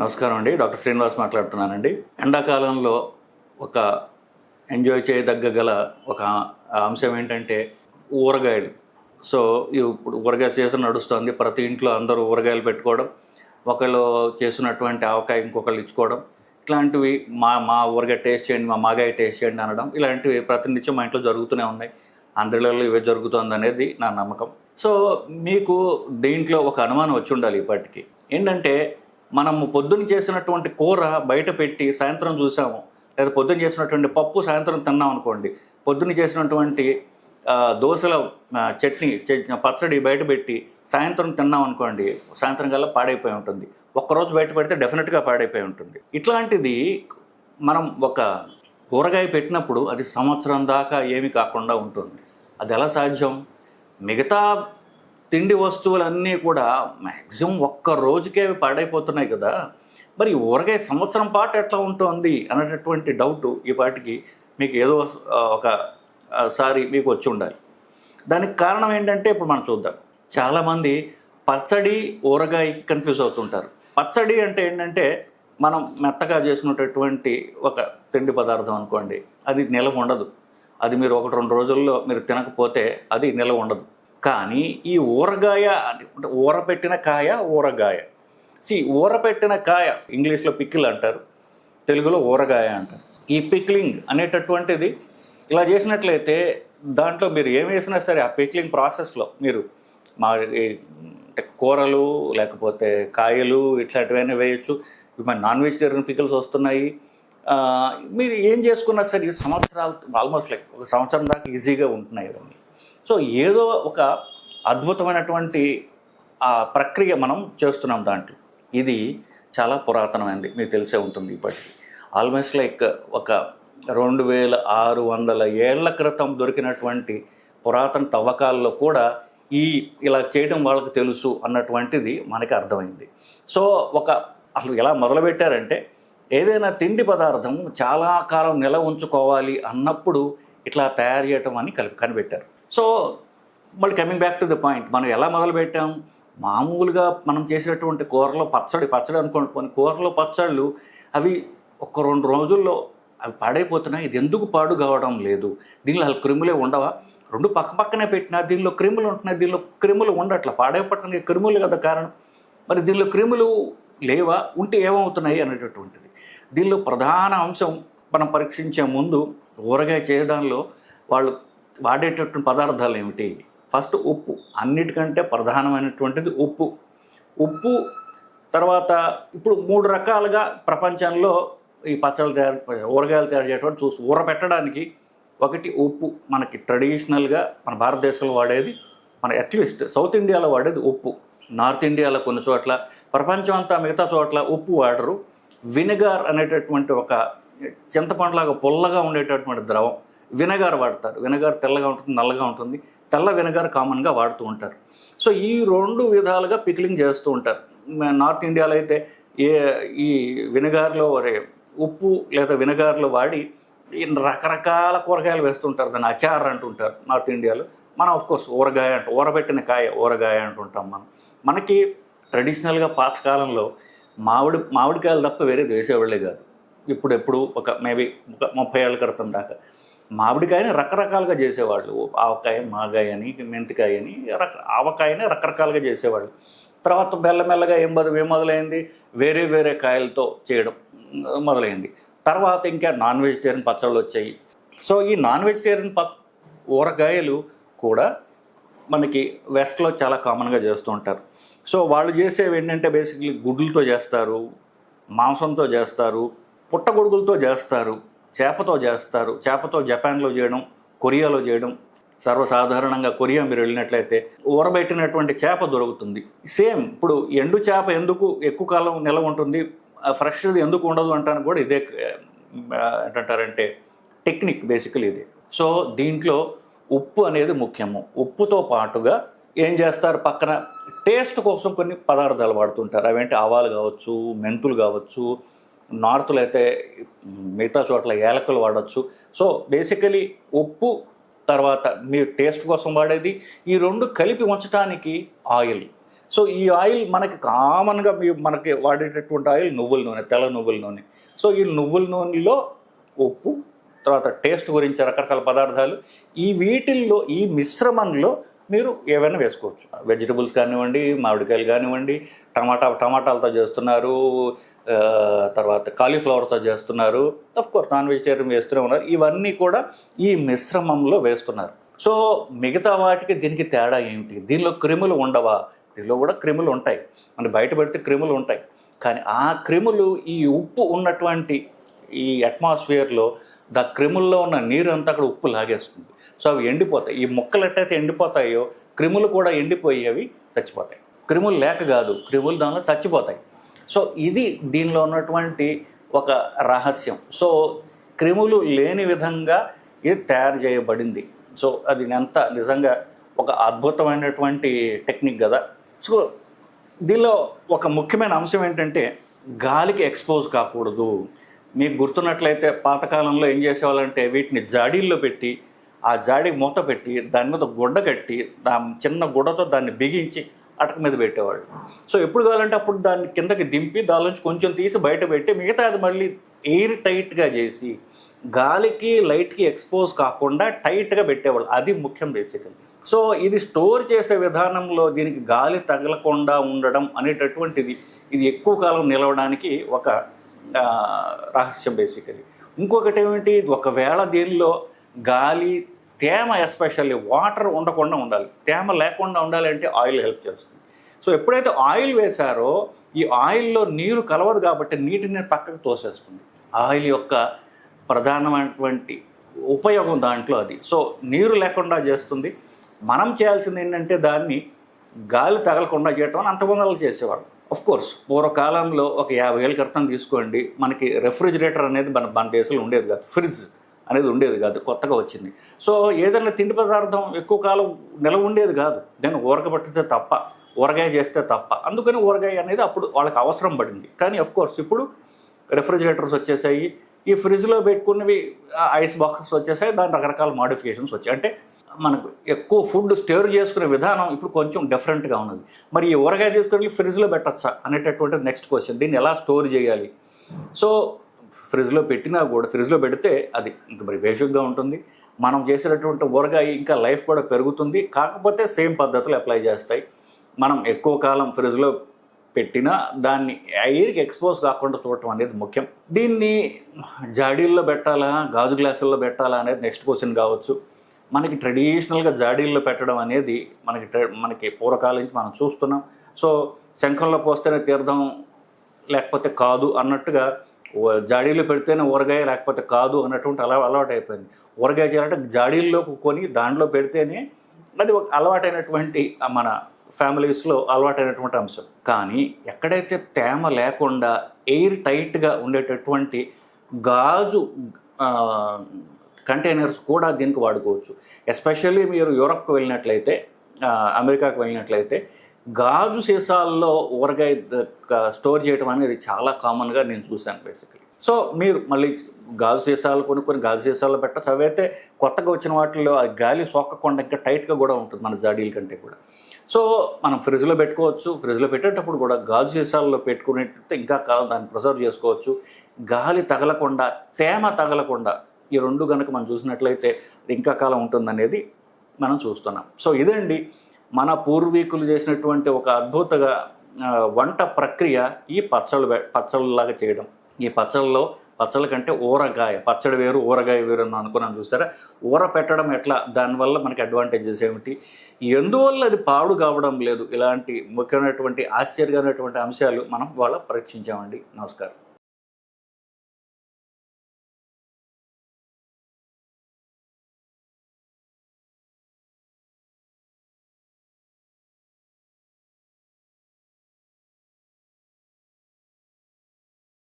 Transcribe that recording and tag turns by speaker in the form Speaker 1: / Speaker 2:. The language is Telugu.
Speaker 1: నమస్కారం అండి. డాక్టర్ శ్రీనివాస్ మాట్లాడుతున్నానండి. ఎండాకాలంలో ఒక ఎంజాయ్ చేయదగ్గ గల ఒక అంశం ఏంటంటే ఊరగాయలు. సో ఇప్పుడు ఊరగాయ సీజన్ నడుస్తుంది. ప్రతి ఇంట్లో అందరూ ఊరగాయలు పెట్టుకోవడం ఒకళ్ళు చేసినటువంటి ఆవకాయ ఇంకొకళ్ళు ఇచ్చుకోవడం ఇట్లాంటివి మా మా ఊరగాయ టేస్ట్ చేయండి మా మాగాయ టేస్ట్ చేయండి అనడం ఇలాంటివి ప్రతినిత్యం మా ఇంట్లో జరుగుతూనే ఉన్నాయి. అందరిలో ఇవే జరుగుతుంది అనేది నా నమ్మకం. సో మీకు దీంట్లో ఒక అనుమానం వచ్చి ఉండాలి ఇప్పటికి. ఏంటంటే మనము పొద్దున్న చేసినటువంటి కూర బయట పెట్టి సాయంత్రం చూసాము. లేదా పొద్దున్న చేసినటువంటి పప్పు సాయంత్రం తిన్నాం అనుకోండి. పొద్దున్న చేసినటువంటి దోశల చట్నీ పచ్చడి బయట పెట్టి సాయంత్రం తిన్నాం అనుకోండి సాయంత్రం కల్లా పాడైపోయి ఉంటుంది. ఒక్కరోజు బయట పెడితే డెఫినెట్గా పాడైపోయి ఉంటుంది. ఇట్లాంటిది మనం ఒక కూరగాయ పెట్టినప్పుడు అది సంవత్సరం దాకా ఏమీ కాకుండా ఉంటుంది. అది ఎలా సాధ్యం? మిగతా తిండి వస్తువులన్నీ కూడా మ్యాక్సిమం ఒక్క రోజుకే అవి పాడైపోతున్నాయి కదా. మరి ఊరగాయ సంవత్సరం పాటు ఎట్లా ఉంటుంది అనేటటువంటి డౌట్ ఈ పాటికి మీకు ఏదో ఒక సారి మీకు వచ్చి ఉండాలి. దానికి కారణం ఏంటంటే ఇప్పుడు మనం చూద్దాం. చాలామంది పచ్చడి ఊరగాయకి కన్ఫ్యూజ్ అవుతుంటారు. పచ్చడి అంటే ఏంటంటే మనం మెత్తగా చేసినటువంటి ఒక తిండి పదార్థం అనుకోండి అది నిలవ ఉండదు. అది మీరు ఒకటి రెండు రోజుల్లో మీరు తినకపోతే అది నిలవ ఉండదు. కానీ ఈ ఊరగాయ అంటే ఊరపెట్టిన కాయ ఊరగాయ. సి ఊరపెట్టిన కాయ ఇంగ్లీష్లో పిక్కిల్ అంటారు తెలుగులో ఊరగాయ అంటారు. ఈ పిక్లింగ్ అనేటటువంటిది ఇలా చేసినట్లయితే దాంట్లో మీరు ఏం వేసినా సరే ఆ పిక్లింగ్ ప్రాసెస్లో మీరు మా అంటే కూరలు లేకపోతే కాయలు ఇట్లాంటివన్నీ వేయచ్చు. మరి మన నాన్ వెజిటేరియన్ పికిల్స్ వస్తున్నాయి. మీరు ఏం చేసుకున్నా సరే ఈ సంవత్సరాలు ఆల్మోస్ట్ లైక్ ఒక సంవత్సరం దాకా ఈజీగా ఉంటున్నాయి ఇవన్నీ. సో ఏదో ఒక అద్భుతమైనటువంటి ఆ ప్రక్రియ మనం చేస్తున్నాం దాంట్లో. ఇది చాలా పురాతనమైనది మీకు తెలిసే ఉంటుంది ఇప్పటికి. ఆల్మోస్ట్ లైక్ ఒక రెండు వేల ఆరు వందల ఏళ్ళ క్రితం దొరికినటువంటి పురాతన తవ్వకాల్లో కూడా ఈ ఇలా చేయడం వాళ్ళకి తెలుసు అన్నటువంటిది మనకి అర్థమైంది. సో ఒక అసలు ఎలా మొదలుపెట్టారంటే ఏదైనా తిండి పదార్థం చాలా కాలం నిల ఉంచుకోవాలి అన్నప్పుడు ఇట్లా తయారు చేయటం అని కలిపి కనిపెట్టారు. సో మళ్ళీ coming back to the point మనం ఎలా మొదలుపెట్టాం? మామూలుగా మనం చేసేటువంటి కూరలో పచ్చడి పచ్చడి అనుకోండి కూరలో పచ్చళ్ళు అవి ఒక రెండు రోజుల్లో అవి పాడైపోతున్నాయి ఇది ఎందుకు పాడు కావడం లేదు? దీనిలో అసలు క్రిములే ఉండవా? రెండు పక్క పక్కనే పెట్టినా దీనిలో క్రిములు ఉంటున్నాయి దీనిలో క్రిములు ఉండట్లా పాడైపోవటానికి క్రిములు కదా కారణం. మరి దీనిలో క్రిములు లేవా? ఉంటే ఏమవుతున్నాయి అనేటటువంటిది. దీనిలో ప్రధాన అంశం మనం పరీక్షించే ముందు ఊరగాయ చేయడంలో వాళ్ళు వాడేటటువంటి పదార్థాలు ఏమిటి? ఫస్ట్ ఉప్పు అన్నిటికంటే ప్రధానమైనటువంటిది ఉప్పు. ఉప్పు తర్వాత ఇప్పుడు మూడు రకాలుగా ప్రపంచంలో ఈ పచ్చళ్ళు తయారు ఊరగాయలు తయారు చేయడం చూసి ఊర పెట్టడానికి ఒకటి ఉప్పు. మనకి ట్రెడిషనల్గా మన భారతదేశంలో వాడేది మన అట్లీస్ట్ సౌత్ ఇండియాలో వాడేది ఉప్పు. నార్త్ ఇండియాలో కొన్ని చోట్ల ప్రపంచం అంతా మిగతా చోట్ల ఉప్పు వాడరు. వినెగార్ అనేటటువంటి ఒక చింతపండులాగా పుల్లగా ఉండేటటువంటి ద్రవం. వినగారు వాడతారు. వినగారు తెల్లగా ఉంటుంది నల్లగా ఉంటుంది. తెల్ల వినగారు కామన్గా వాడుతూ ఉంటారు. సో ఈ రెండు విధాలుగా పిక్లింగ్ చేస్తూ ఉంటారు. నార్త్ ఇండియాలో అయితే ఏ ఈ వినగారులో ఉప్పు లేదా వినగార్లో వాడి ఈ రకరకాల కూరగాయలు వేస్తుంటారు దాన్ని అచార్ అంటుంటారు నార్త్ ఇండియాలో. మనం ఆఫ్కోర్స్ ఊరగాయ అంట ఊరబెట్టిన కాయ ఊరగాయ అంటుంటాం మనం. మనకి ట్రెడిషనల్గా పాతకాలంలో మామిడి మామిడికాయలు తప్ప వేరేది వేసేవాళ్ళే కాదు. ఇప్పుడు ఎప్పుడు ఒక మేబీ ఒక ముప్పై ఏళ్ళ క్రితం దాకా. మామిడికాయని రకరకాలుగా చేసేవాళ్ళు. ఆవకాయ మాగాయ అని మెంతికాయ అని రక ఆవకాయని రకరకాలుగా చేసేవాళ్ళు. తర్వాత మెల్లమెల్లగా ఏం మొదలు ఏం మొదలైంది? వేరే వేరే కాయలతో చేయడం మొదలైంది. తర్వాత ఇంకా నాన్ వెజిటేరియన్ పచ్చళ్ళు వచ్చాయి. సో ఈ నాన్ వెజిటేరియన్ ప ఊరగాయలు కూడా మనకి వెస్ట్లో చాలా కామన్గా చేస్తూ ఉంటారు. సో వాళ్ళు చేసేవి ఏంటంటే బేసిక్లీ గుడ్లతో చేస్తారు మాంసంతో చేస్తారు పుట్టగొడుగులతో చేస్తారు. చేపతో చేస్తారు. చేపతో జపాన్లో చేయడం కొరియాలో చేయడం సర్వసాధారణంగా కొరియా మీరు వెళ్ళినట్లయితే ఊరబెట్టినటువంటి చేప దొరుకుతుంది. సేమ్ ఇప్పుడు ఎండు చేప ఎందుకు ఎక్కువ కాలం నిలవ ఉంటుంది? ఫ్రెష్ది ఎందుకు ఉండదు అంటాను కూడా ఇదే ఏంటంటారంటే టెక్నిక్ బేసికల్ ఇది. సో దీంట్లో ఉప్పు అనేది ముఖ్యము. ఉప్పుతో పాటుగా ఏం చేస్తారు? పక్కన టేస్ట్ కోసం కొన్ని పదార్థాలు వాడుతుంటారు. అవేంటి? ఆవాలు కావచ్చు మెంతులు కావచ్చు నార్త్లో అయితే మిగతా చోట్ల ఏలకలు వాడచ్చు. సో బేసికలీ ఉప్పు తర్వాత మీ టేస్ట్ కోసం వాడేది. ఈ రెండు కలిపి ఉంచడానికి ఆయిల్. సో ఈ ఆయిల్ మనకి కామన్గా మనకి వాడేటటువంటి ఆయిల్ నువ్వుల నూనె తెల్ల నువ్వుల నూనె. సో ఈ నువ్వుల నూనెలో ఉప్పు తర్వాత టేస్ట్ గురించి రకరకాల పదార్థాలు. ఈ వీటిల్లో ఈ మిశ్రమంలో మీరు ఏవైనా వేసుకోవచ్చు. వెజిటబుల్స్ కానివ్వండి మామిడికాయలు కానివ్వండి టమాటా టమాటాలతో చేస్తున్నారు తర్వాత కాలీఫ్లవర్తో చేస్తున్నారు. కోర్స్ నాన్ వెజిటేరియన్ వేస్తూనే ఉన్నారు. ఇవన్నీ కూడా ఈ మిశ్రమంలో వేస్తున్నారు. సో మిగతా వాటికి దీనికి తేడా ఏమిటి దీనిలో క్రిములు ఉండవా? దీనిలో కూడా క్రిములు ఉంటాయి. మన బయట పెడితే క్రిములు ఉంటాయి. కానీ ఆ క్రిములు ఈ ఉప్పు ఉన్నటువంటి ఈ అట్మాస్ఫియర్లో దా క్రిముల్లో ఉన్న నీరు అంతా అక్కడ ఉప్పు లాగేస్తుంది. సో అవి ఎండిపోతాయి. ఈ మొక్కలు ఎట్టయితే ఎండిపోతాయో క్రిములు కూడా ఎండిపోయి అవి చచ్చిపోతాయి. క్రిములు లేక కాదు క్రిములు దానిలో చచ్చిపోతాయి. సో ఇది దీనిలో ఉన్నటువంటి ఒక రహస్యం. సో క్రిములు లేని విధంగా ఇది తయారు చేయబడింది. సో అది ఎంత నిజంగా ఒక అద్భుతమైనటువంటి టెక్నిక్ కదా. సో దీనిలో ఒక ముఖ్యమైన అంశం ఏంటంటే గాలికి ఎక్స్పోజ్ కాకూడదు. మీకు గుర్తున్నట్లయితే పాతకాలంలో ఏం చేసేవాళ్ళంటే వీటిని జాడీల్లో పెట్టి ఆ జాడీకి మూత పెట్టి దాని మీద గుడ్డ కట్టి దా చిన్న గుడ్డతో దాన్ని బిగించి అటక మీద పెట్టేవాళ్ళు. సో ఎప్పుడు కావాలంటే అప్పుడు దాన్ని కిందకి దింపి దాని నుంచి కొంచెం తీసి బయట పెట్టి మిగతా అది మళ్ళీ ఎయిర్ టైట్గా చేసి గాలికి లైట్కి ఎక్స్పోజ్ కాకుండా టైట్గా పెట్టేవాళ్ళు. అది ముఖ్యం బేసికల్. సో ఇది స్టోర్ చేసే విధానంలో దీనికి గాలి తగలకుండా ఉండడం అనేటటువంటిది ఇది ఎక్కువ కాలం నిలవడానికి ఒక రహస్యం బేసికలీ. ఇంకొకటి ఏమిటి? ఒకవేళ దీనిలో గాలి తేమ ఎస్పెషల్లీ వాటర్ ఉండకుండా ఉండాలి. తేమ లేకుండా ఉండాలి అంటే ఆయిల్ హెల్ప్ చేస్తుంది. సో ఎప్పుడైతే ఆయిల్ వేశారో ఈ ఆయిల్లో నీరు కలవదు కాబట్టి నీటిని పక్కకు తోసేస్తుంది. ఆయిల్ యొక్క ప్రధానమైనటువంటి ఉపయోగం దాంట్లో అది. సో నీరు లేకుండా చేస్తుంది. మనం చేయాల్సింది ఏంటంటే దాన్ని గాలి తగలకుండా చేయటం అని అంతమంది చేసేవాడు ఆఫ్ కోర్స్ పూర్వకాలంలో ఒక యాభై ఏళ్ళ క్రితం తీసుకోండి. మనకి రెఫ్రిజిరేటర్ అనేది మన మన దేశంలో ఉండేది కాదు. ఫ్రిడ్జ్ అనేది ఉండేది కాదు కొత్తగా వచ్చింది. సో ఏదైనా తిండి పదార్థం ఎక్కువ కాలం నిలవ ఉండేది కాదు. నేను ఊరకబట్టితే తప్ప ఊరగాయ చేస్తే తప్ప. అందుకని ఊరగాయ అనేది అప్పుడు వాళ్ళకి అవసరం పడింది. కానీ ఆఫ్ కోర్స్ ఇప్పుడు రెఫ్రిజిరేటర్స్ వచ్చేసాయి. ఈ ఫ్రిడ్జ్లో పెట్టుకున్నవి ఐస్ బాక్సెస్ వచ్చేసాయి. దాని రకరకాల మాడిఫికేషన్స్ వచ్చాయి. అంటే మనకు ఎక్కువ ఫుడ్ స్టోర్ చేసుకునే విధానం ఇప్పుడు కొంచెం డిఫరెంట్గా ఉన్నది. మరి ఈ ఊరగాయ తీసుకొని ఫ్రిడ్జ్లో పెట్టచ్చా అనేటటువంటి నెక్స్ట్ క్వశ్చన్ దీన్ని ఎలా స్టోర్ చేయాలి? సో ఫ్రిడ్జ్లో పెట్టినా కూడా ఫ్రిడ్జ్లో పెడితే అది ఇంకా మరి బేసిక్గా ఉంటుంది. మనం చేసేటటువంటి ఊరగాయ ఇంకా లైఫ్ కూడా పెరుగుతుంది. కాకపోతే సేమ్ పద్ధతులు అప్లై చేస్తాయి. మనం ఎక్కువ కాలం ఫ్రిడ్జ్లో పెట్టినా దాన్ని ఎయిర్కి ఎక్స్పోజ్ కాకుండా చూడటం అనేది ముఖ్యం. దీన్ని జాడీల్లో పెట్టాలా గాజు గ్లాసుల్లో పెట్టాలా అనేది నెక్స్ట్ క్వశ్చన్ కావచ్చు. మనకి ట్రెడిషనల్గా జాడీల్లో పెట్టడం అనేది మనకి ట్రె- మనకి పూర్వకాలం నుంచి మనం చూస్తున్నాం. సో శంఖంలో పోస్తేనే తీర్థం లేకపోతే కాదు అన్నట్టుగా జాడీలో పెడితేనే ఊరగాయ లేకపోతే కాదు అన్నటువంటి అలా అలవాటు అయిపోయింది ఊరగాయ చేయాలంటే జాడీల్లో కొని దాంట్లో పెడితేనే అది ఒక అలవాటైనటువంటి మన ఫ్యామిలీస్లో అలవాటైనటువంటి అంశం. కానీ ఎక్కడైతే తేమ లేకుండా ఎయిర్ టైట్గా ఉండేటటువంటి గాజు కంటైనర్స్ కూడా దీనికి వాడుకోవచ్చు. ఎస్పెషల్లీ మీరు యూరప్కి వెళ్ళినట్లయితే అమెరికాకు వెళ్ళినట్లయితే గాజు సీసాల్లో ఊరగాయ స్టోర్ చేయడం అనేది చాలా కామన్గా నేను చూశాను బేసికలీ సో మీరు మళ్ళీ గాజు సీసాలు కొనుక్కొని గాజు సీసాల్లో పెట్టచ్చు. అవైతే కొత్తగా వచ్చిన వాటిల్లో ఆ గాలి సోకకుండా ఇంకా టైట్గా కూడా ఉంటుంది మన జాడీల కంటే కూడా. సో మనం ఫ్రిడ్జ్లో పెట్టుకోవచ్చు. ఫ్రిడ్జ్లో పెట్టేటప్పుడు కూడా గాజు సీసాల్లో పెట్టుకునేటట్టు ఇంకా కాలం దాన్ని ప్రిజర్వ్ చేసుకోవచ్చు. గాలి తగలకుండా తేమ తగలకుండా ఈ రెండు కనుక మనం చూసినట్లయితే ఇంకా కాలం ఉంటుందనేది మనం చూస్తున్నాం. సో ఇదండి మన పూర్వీకులు చేసినటువంటి ఒక అద్భుతగా వంట ప్రక్రియ ఈ పచ్చళ్ళు పచ్చళ్ళలాగా చేయడం. ఈ పచ్చళ్ళలో పచ్చళ్ళ కంటే ఊరగాయ పచ్చడి వేరు ఊరగాయ వేరు అని అనుకున్నాను చూసారా? ఊర పెట్టడం ఎట్లా? దానివల్ల మనకి అడ్వాంటేజెస్ ఏమిటి? ఎందువల్ల అది పాడు కావడం లేదు? ఇలాంటి ముఖ్యమైనటువంటి ఆశ్చర్యమైనటువంటి అంశాలు మనం వాళ్ళ పరీక్షించామండి. నమస్కారం.